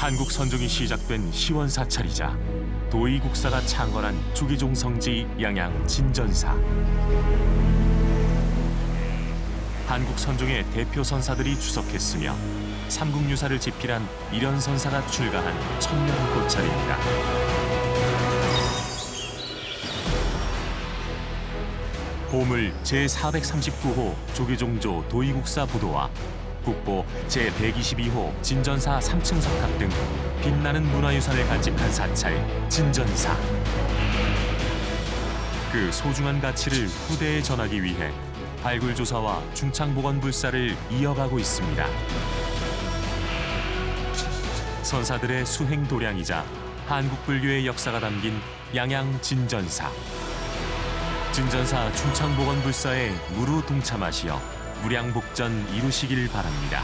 한국 선종이 시작된 시원 사찰이자 도의국사가 창건한 주기종 성지 양양 진전사. 한국 선종의 대표 선사들이 주석했으며 삼국유사를 집필한 이련 선사가 출가한 천년 고찰입니다. 보물 제439호 조계종조 도의국사 부도와 국보 제122호 진전사 3층 석탑 등 빛나는 문화유산을 간직한 사찰 진전사. 그 소중한 가치를 후대에 전하기 위해 발굴 조사와 중창 복원 불사를 이어가고 있습니다. 선사들의 수행 도량이자 한국 불교의 역사가 담긴 양양 진전사. 진전사 충창복원 불사에 무루 동참하시어 무량복전 이루시길 바랍니다.